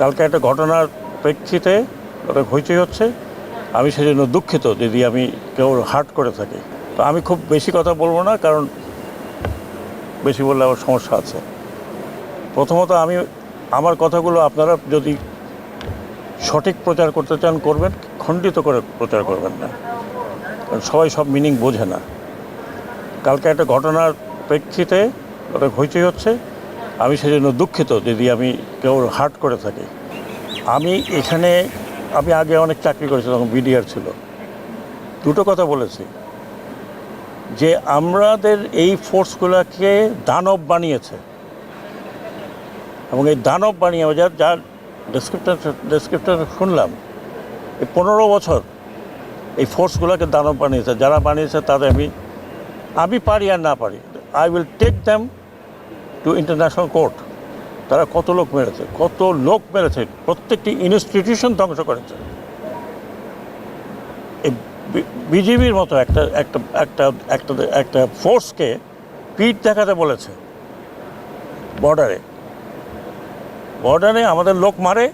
কালকে একটা ঘটনার প্রেক্ষিতে ওটা হইচই হচ্ছে। আমি সেজন্য দুঃখিত যদি আমি কেউ হার্ট করে থাকি। তো আমি খুব বেশি কথা বলব না, কারণ বেশি বললে আমার সমস্যা আছে। প্রথমত আমি আমার কথাগুলো আপনারা যদি সঠিক প্রচার করতে চান, করবেন, খণ্ডিত করে প্রচার করবেন না। কারণ সবাই সব মিনিং বোঝে না। কালকে একটা ঘটনার প্রেক্ষিতে ওটা হইচই হচ্ছে। আমি সেজন্য দুঃখিত যদি আমি কেউ হার্ট করে থাকি। আমি এখানে, আমি আগে অনেক চাকরি করেছি তখন বিডিআর ছিল। দুটো কথা বলেছি। যে আমাদের এই ফোর্সগুলোকে দানব বানিয়েছে। এবং এই দানব বানিয়ে যার যার ডেসক্রিপটার ডেসক্রিপটার শুনলাম, এই পনেরো বছর এই ফোর্সগুলোকে দানব বানিয়েছে। যারা বানিয়েছে তাদের আমি আমি পারি আর না পারি। I will take them to international court তারা কত লোক মেরেছে? কত লোক মেরেছে? প্রত্যেকটি ইনস্টিটিউশন ধ্বংস করেছে। বিজেপির মতো একটা একটা একটা একটা একটা ফোর্সকে পিঠ দেখাতে বলেছে বর্ডারে বর্ডারে আমাদের লোক মারে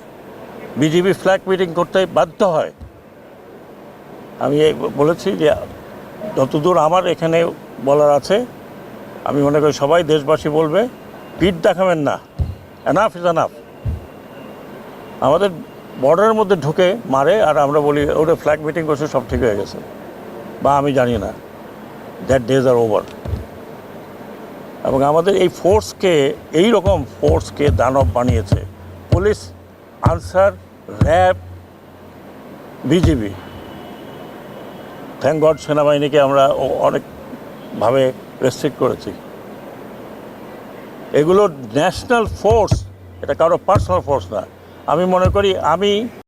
বিজেপি ফ্ল্যাগ মিটিং করতে বাধ্য হয়। আমি বলেছি যে যতদূর আমার এখানে বলার আছে আমি মনে করি সবাই দেশবাসী বলবে, পিঠ দেখাবেন না। এনাফ ইজ এনাফ আমাদের বর্ডারের মধ্যে ঢুকে মারে আর আমরা বলি ওটা ফ্ল্যাগ মিটিং করছে, সব ঠিক হয়ে গেছে। বা আমি জানি না। দ্যাট ডেজ আর ওভার এবং আমাদের এই ফোর্সকে এই রকম ফোর্সকে দানব বানিয়েছে। Police, Ansar, RAB, BGB. Thank God সেনাবাহিনীকে আমরা ও- অনেকভাবে রেস্ট্রিক্ট করেছি। এগুলো ন্যাশনাল ফোর্স এটা কারও পার্সোনাল ফোর্স না। আমি মনে করি আমি